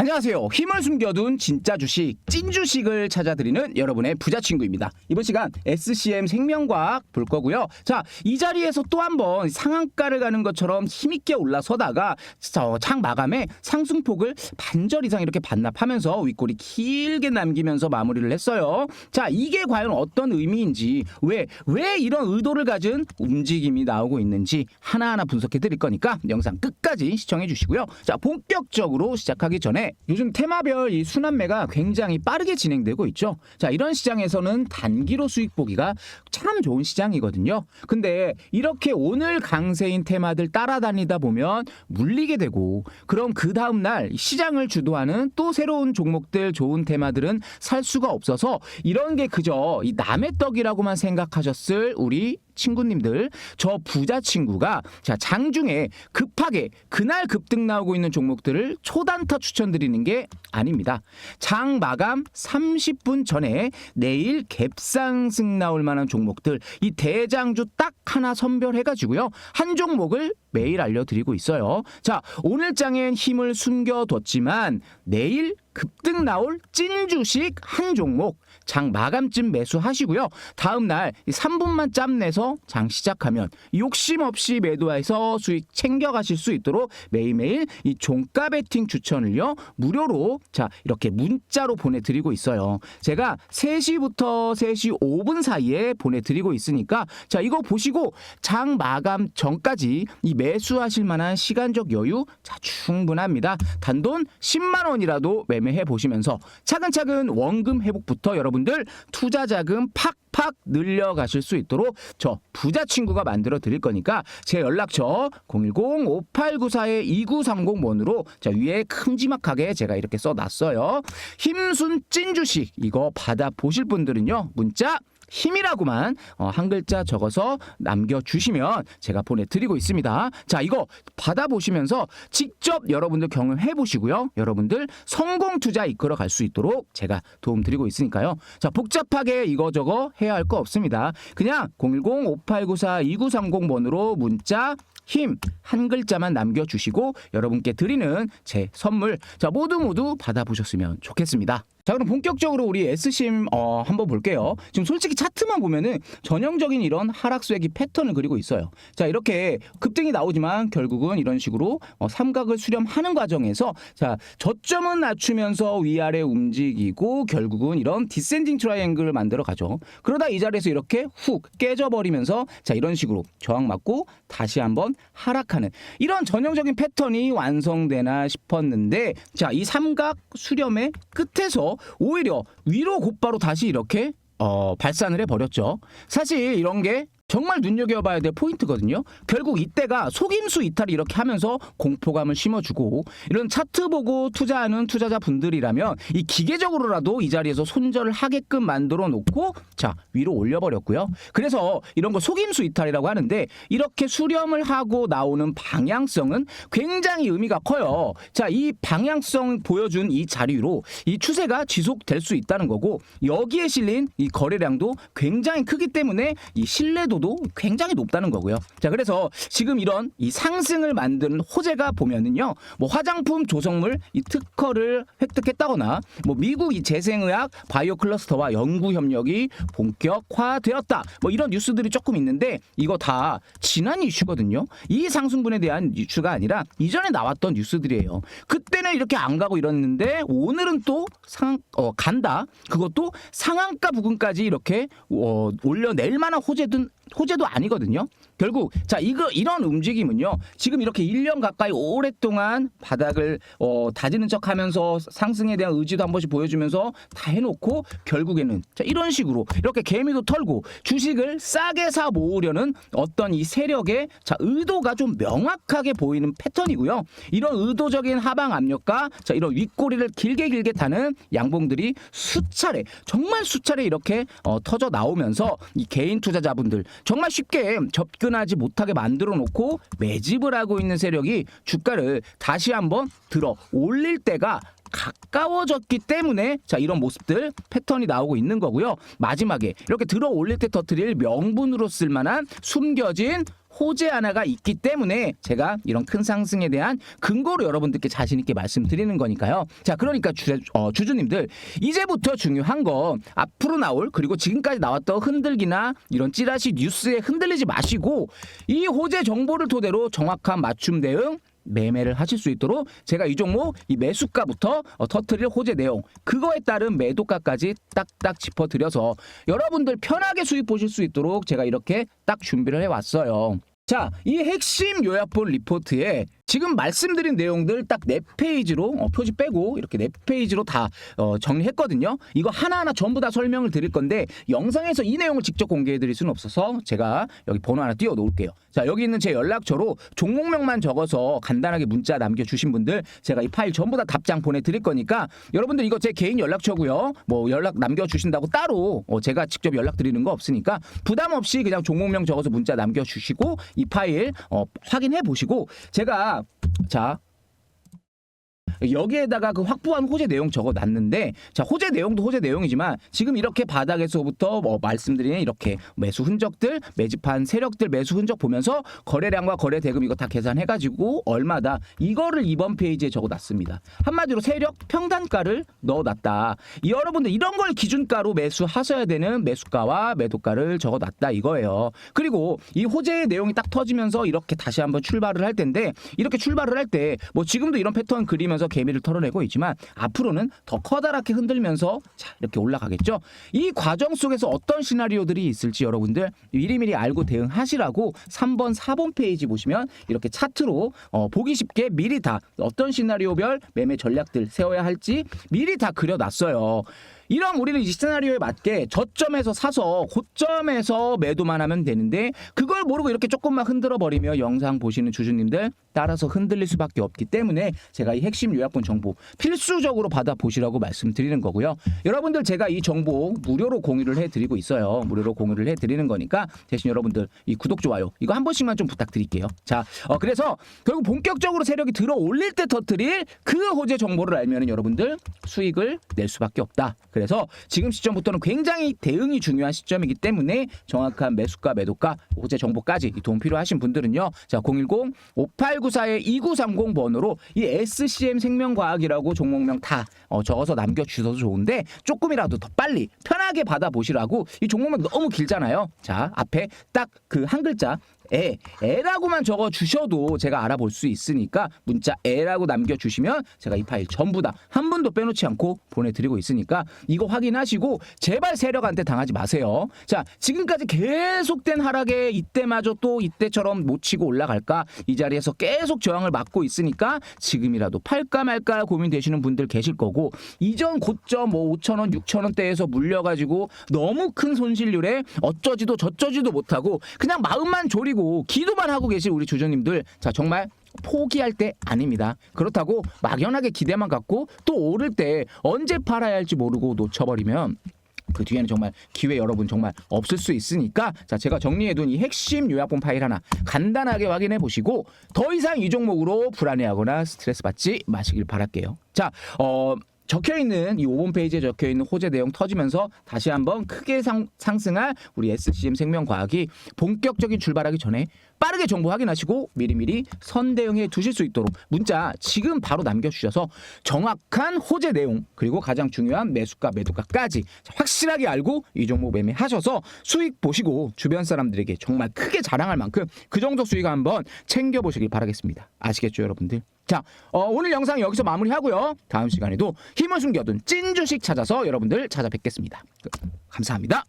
안녕하세요. 힘을 숨겨둔 진짜 주식, 찐 주식을 찾아드리는 여러분의 부자 친구입니다. 이번 시간 SCM 생명과학 볼 거고요. 자, 이 자리에서 또 한번 상한가를 가는 것처럼 힘있게 올라서다가 저창 마감에 상승폭을 반절 이상 이렇게 반납하면서 윗골이 길게 남기면서 마무리를 했어요. 자, 이게 과연 어떤 의미인지, 왜, 왜 이런 의도를 가진 움직임이 나오고 있는지 하나하나 분석해 드릴 거니까 영상 끝까지 시청해 주시고요. 자, 본격적으로 시작하기 전에 요즘 테마별 이 순환매가 굉장히 빠르게 진행되고 있죠. 자, 이런 시장에서는 단기로 수익 보기가 참 좋은 시장이거든요. 근데 이렇게 오늘 강세인 테마들 따라다니다 보면 물리게 되고 그럼 그 다음 날 시장을 주도하는 또 새로운 종목들 좋은 테마들은 살 수가 없어서 이런 게 그저 이 남의 떡이라고만 생각하셨을 우리 친구님들 저 부자 친구가 자 장중에 급하게 그날 급등 나오고 있는 종목들을 초단타 추천드리는 게 아닙니다. 장 마감 30분 전에 내일 갭상승 나올 만한 종목들 이 대장주 딱 하나 선별해 가지고요. 한 종목을 매일 알려드리고 있어요. 자 오늘 장엔 힘을 숨겨뒀지만 내일 급등 나올 찐 주식 한 종목 장 마감쯤 매수하시고요. 다음 날 3분만 짬 내서 장 시작하면 욕심 없이 매도해서 수익 챙겨 가실 수 있도록 매일매일 이 종가 베팅 추천을요. 무료로 자, 이렇게 문자로 보내 드리고 있어요. 제가 3시부터 3시 5분 사이에 보내 드리고 있으니까 자, 이거 보시고 장 마감 전까지 이 매수하실 만한 시간적 여유 자, 충분합니다. 단돈 10만 원이라도 매매해 보시면서 차근차근 원금 회복부터 여러분 들 투자 자금 팍팍 늘려 가실 수 있도록 저 부자 친구가 만들어 드릴 거니까 제 연락처 010-5894-2930번으로 자 위에 큼지막하게 제가 이렇게 써 놨어요. 힘순 찐 주식 이거 받아 보실 분들은요. 문자 힘이라고만 어, 한 글자 적어서 남겨주시면 제가 보내드리고 있습니다. 자, 이거 받아보시면서 직접 여러분들 경험해 보시고요. 여러분들 성공 투자 이끌어 갈 수 있도록 제가 도움 드리고 있으니까요. 자, 복잡하게 이거저거 해야 할 거 없습니다. 그냥 010-5894-2930번으로 문자 힘 한 글자만 남겨주시고 여러분께 드리는 제 선물 자 모두 모두 받아보셨으면 좋겠습니다. 자 그럼 본격적으로 우리 S심 어, 한번 볼게요. 지금 솔직히 차트만 보면은 전형적인 이런 하락수액이 패턴을 그리고 있어요. 자 이렇게 급등이 나오지만 결국은 이런 식으로 어, 삼각을 수렴하는 과정에서 자 저점은 낮추면서 위아래 움직이고 결국은 이런 디센딩 트라이앵글을 만들어 가죠. 그러다 이 자리에서 이렇게 훅 깨져버리면서 자 이런 식으로 저항 맞고 다시 한번 하락하는 이런 전형적인 패턴이 완성되나 싶었는데 자 이 삼각 수렴의 끝에서 오히려 위로 곧바로 다시 이렇게 어, 발산을 해버렸죠. 사실 이런 게 정말 눈여겨봐야 될 포인트거든요. 결국 이때가 속임수 이탈을 이렇게 하면서 공포감을 심어주고 이런 차트 보고 투자하는 투자자 분들이라면 이 기계적으로라도 이 자리에서 손절을 하게끔 만들어 놓고 자 위로 올려버렸고요. 그래서 이런 거 속임수 이탈이라고 하는데 이렇게 수렴을 하고 나오는 방향성은 굉장히 의미가 커요. 자 이 방향성 보여준 이 자리 위로 이 추세가 지속될 수 있다는 거고 여기에 실린 이 거래량도 굉장히 크기 때문에 이 신뢰도 도 굉장히 높다는 거고요. 자, 그래서 지금 이런 이 상승을 만드는 호재가 보면은요, 뭐 화장품 조성물 이 특허를 획득했다거나, 뭐 미국 이 재생의학 바이오 클러스터와 연구 협력이 본격화되었다. 뭐 이런 뉴스들이 조금 있는데 이거 다 지난 이슈거든요. 이 상승분에 대한 이슈가 아니라 이전에 나왔던 뉴스들이에요. 그때는 이렇게 안 가고 이랬는데 오늘은 또 상, 어, 간다. 그것도 상한가 부근까지 이렇게 어, 올려낼 만한 호재든 호재도 아니거든요. 결국 자 이거 이런 움직임은요. 지금 이렇게 1년 가까이 오랫동안 바닥을 어, 다지는 척하면서 상승에 대한 의지도 한 번씩 보여주면서 다 해놓고 결국에는 자 이런 식으로 이렇게 개미도 털고 주식을 싸게 사 모으려는 어떤 이 세력의 자 의도가 좀 명확하게 보이는 패턴이고요. 이런 의도적인 하방 압력과 자 이런 윗꼬리를 길게 길게 타는 양봉들이 수차례 정말 수차례 이렇게 어, 터져 나오면서 이 개인 투자자분들 정말 쉽게 접근 하지 못하게 만들어 놓고 매집을 하고 있는 세력이 주가를 다시 한번 들어 올릴 때가 가까워졌기 때문에 자 이런 모습들 패턴이 나오고 있는 거고요. 마지막에 이렇게 들어 올릴 때 터트릴 명분으로 쓸 만한 숨겨진 호재 하나가 있기 때문에 제가 이런 큰 상승에 대한 근거로 여러분들께 자신 있게 말씀드리는 거니까요. 자, 그러니까 주, 어, 주주님들 이제부터 중요한 건 앞으로 나올 그리고 지금까지 나왔던 흔들기나 이런 찌라시 뉴스에 흔들리지 마시고 이 호재 정보를 토대로 정확한 맞춤 대응 매매를 하실 수 있도록 제가 이 종목 이 매수가부터 어, 터트릴 호재 내용 그거에 따른 매도가까지 딱딱 짚어드려서 여러분들 편하게 수익 보실 수 있도록 제가 이렇게 딱 준비를 해왔어요. 자, 이 핵심 요약본 리포트에 지금 말씀드린 내용들 딱 네 페이지로 어, 표지 빼고 이렇게 네 페이지로 다 어, 정리했거든요. 이거 하나하나 전부 다 설명을 드릴 건데 영상에서 이 내용을 직접 공개해 드릴 수는 없어서 제가 여기 번호 하나 띄워 놓을게요. 자, 여기 있는 제 연락처로 종목명만 적어서 간단하게 문자 남겨 주신 분들 제가 이 파일 전부 다 답장 보내 드릴 거니까 여러분들 이거 제 개인 연락처고요. 뭐 연락 남겨 주신다고 따로 어, 제가 직접 연락 드리는 거 없으니까 부담 없이 그냥 종목명 적어서 문자 남겨 주시고 이 파일 어, 확인해 보시고 제가 자 여기에다가 그 확보한 호재 내용 적어 놨는데 자 호재 내용도 호재 내용이지만 지금 이렇게 바닥에서부터 뭐 말씀드린 이렇게 매수 흔적들 매집한 세력들 매수 흔적 보면서 거래량과 거래 대금 이거 다 계산해 가지고 얼마다. 이거를 이번 페이지에 적어 놨습니다. 한마디로 세력 평단가를 넣어 놨다. 이 여러분들 이런 걸 기준가로 매수하셔야 되는 매수가와 매도가를 적어 놨다 이거예요. 그리고 이 호재의 내용이 딱 터지면서 이렇게 다시 한번 출발을 할 텐데 이렇게 출발을 할 때 뭐 지금도 이런 패턴 그리면서 개미를 털어내고 있지만 앞으로는 더 커다랗게 흔들면서 자 이렇게 올라가겠죠. 이 과정 속에서 어떤 시나리오들이 있을지 여러분들 미리미리 알고 대응하시라고 3번, 4번 페이지 보시면 이렇게 차트로 어, 보기 쉽게 미리 다 어떤 시나리오별 매매 전략들 세워야 할지 미리 다 그려놨어요. 이런 우리는 이 시나리오에 맞게 저점에서 사서 고점에서 매도만 하면 되는데 그걸 모르고 이렇게 조금만 흔들어 버리며 영상 보시는 주주님들 따라서 흔들릴 수밖에 없기 때문에 제가 이 핵심 요약본 정보 필수적으로 받아 보시라고 말씀드리는 거고요. 여러분들 제가 이 정보 무료로 공유를 해 드리고 있어요. 무료로 공유를 해 드리는 거니까 대신 여러분들 이 구독 좋아요 이거 한 번씩만 좀 부탁드릴게요. 자, 어, 그래서 결국 본격적으로 세력이 들어 올릴 때 터트릴 그 호재 정보를 알면은 여러분들 수익을 낼 수밖에 없다. 지금 시점부터는 굉장히 대응이 중요한 시점이기 때문에 정확한 매수가, 매도가, 호재 정보까지 이 도움 필요하신 분들은요. 자, 010 5894의 2930 번호로 이 SCM 생명과학이라고 종목명 다 어, 적어서 남겨 주셔도 좋은데 조금이라도 더 빨리 편하게 받아 보시라고 이 종목명 너무 길잖아요. 자, 앞에 딱 그 한 글자 에, 에라고만 적어 주셔도 제가 알아볼 수 있으니까 문자 에라고 남겨 주시면 제가 이 파일 전부 다 한 분도 빼놓지 않고 보내드리고 있으니까 이거 확인하시고 제발 세력한테 당하지 마세요. 자, 지금까지 계속된 하락에 이때마저 또 이때처럼 못 치고 올라갈까 이 자리에서 계속 저항을 막고 있으니까 지금이라도 팔까 말까 고민되시는 분들 계실 거고 이전 고점 뭐 5천 원, 6천 원대에서 물려가지고 너무 큰 손실률에 어쩌지도 저쩌지도 못하고 그냥 마음만 졸이고 기도만 하고 계실 우리 주주님들 자 정말 포기할 때 아닙니다. 그렇다고 막연하게 기대만 갖고 또 오를 때 언제 팔아야 할지 모르고 놓쳐버리면 그 뒤에는 정말 기회 여러분 정말 없을 수 있으니까 자 제가 정리해둔 이 핵심 요약본 파일 하나 간단하게 확인해 보시고 더 이상 이 종목으로 불안해하거나 스트레스 받지 마시길 바랄게요. 자 어. 적혀 있는 이 5번 페이지에 적혀 있는 호재 내용 터지면서 다시 한번 크게 상, 상승할 우리 SCM 생명과학이 본격적인 출발하기 전에 빠르게 정보 확인하시고 미리미리 선대응해 두실 수 있도록 문자 지금 바로 남겨주셔서 정확한 호재 내용 그리고 가장 중요한 매수가 매도가까지 확실하게 알고 이 종목 매매하셔서 수익 보시고 주변 사람들에게 정말 크게 자랑할 만큼 그 정도 수익 한번 챙겨보시길 바라겠습니다. 아시겠죠 여러분들? 자 어, 오늘 영상 여기서 마무리하고요. 다음 시간에도 힘을 숨겨둔 찐 주식 찾아서 여러분들 찾아뵙겠습니다. 감사합니다.